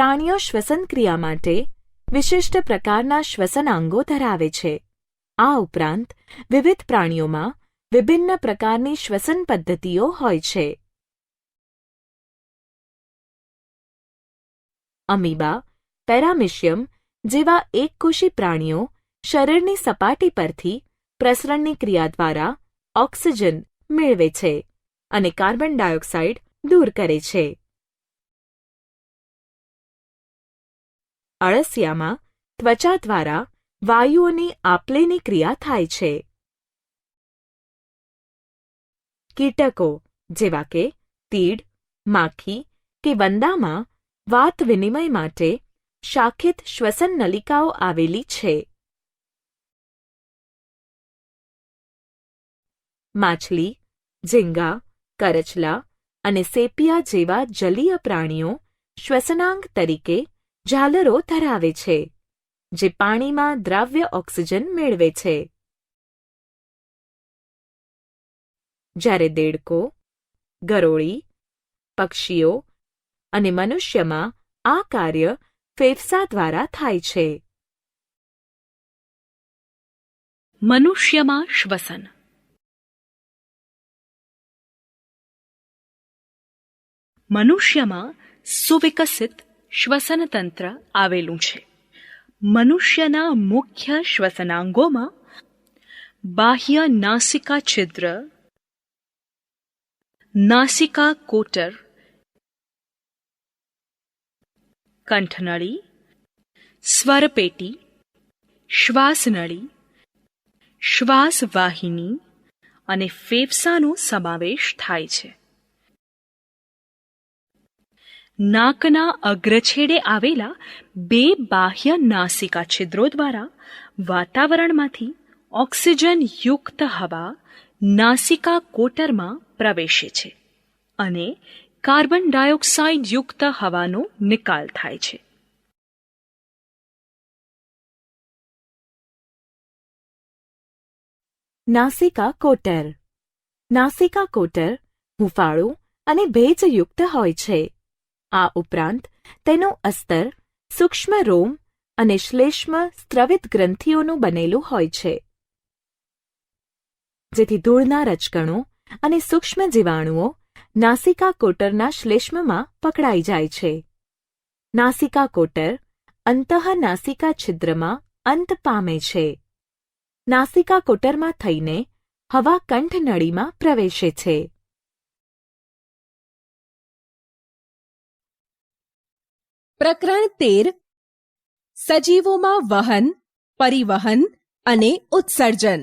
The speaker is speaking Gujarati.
પ્રાણીઓ શ્વસનક્રિયા માટે વિશિષ્ટ પ્રકારના શ્વસનાંગો ધરાવે છે. આ ઉપરાંત, વિવિધ પ્રાણીઓમાં વિભિન્ન પ્રકારની શ્વસન પદ્ધતિઓ હોય છે. અમીબા, પેરામિશિયમ જેવા એકકોશી પ્રાણીઓ શરીરની સપાટી પરથી પ્રસરણની ક્રિયા દ્વારા ઓક્સિજન મેળવે છે અને કાર્બન ડાયોક્સાઇડ દૂર કરે છે. અળસિયામાં ત્વચા દ્વારા વાયુઓની આપલેની ક્રિયા થાય છે. કીટકો જેવા કે તીડ, માખી કે વંદામાં વાત વિનિમય માટે શાખિત શ્વસન નલિકાઓ આવેલી છે. માછલી, ઝીંગા, કરચલા અને સેપિયા જેવા જલીય પ્રાણીઓ શ્વસનાંગ તરીકે ઝાલરો ધરાવે છે, જે પાણીમાં દ્રાવ્ય ઓક્સિજન મેળવે છે. જ્યારે દેડકો, ગરોળી, પક્ષીઓ અને મનુષ્યમાં આ કાર્ય ફેફસા દ્વારા થાય છે. મનુષ્યમાં શ્વસન. મનુષ્યમાં સુવિકસિત શ્વસન તંત્ર આવેલું છે. મનુષ્યના મુખ્ય શ્વસનાંગોમાં બાહ્ય નાસિકા છિદ્ર, નાસિકા કોટર, કંઠનળી, સ્વરપેટી, શ્વાસનળી, શ્વાસવાહિની અને ફેફસાનો સમાવેશ થાય છે. નાકના અગ્રછેડે આવેલા બે બાહ્ય નાસિકા છિદ્રો દ્વારા વાતાવરણમાંથી ઓક્સિજન યુક્ત હવા નાસિકા કોટરમાં પ્રવેશે છે અને કાર્બન ડાયોક્સાઇડ યુક્ત હવાનો નિકાલ થાય છે. નાસિકા કોટર. નાસિકા કોટર હુંફાળું અને ભેજયુક્ત હોય છે. આ ઉપરાંત, તેનું અસ્તર સૂક્ષ્મ રોમ અને શ્લેષ્મ સ્ત્રવિત ગ્રંથિઓનું બનેલું હોય છે. જેથી ધૂળના રજકણો અને સૂક્ષ્મ જીવાણુઓ નાસિકા કોટરના શ્લેષ્મમાં પકડાઈ જાય છે. નાસિકા કોટર અંતઃનાસિકા છિદ્રમાં અંત પામે છે. નાસિકા કોટરમાં થઈને હવા કંઠનળીમાં પ્રવેશે છે. પ્રકરણ તેર સજીવોમાં વહન પરિવહન અને ઉત્સર્જન.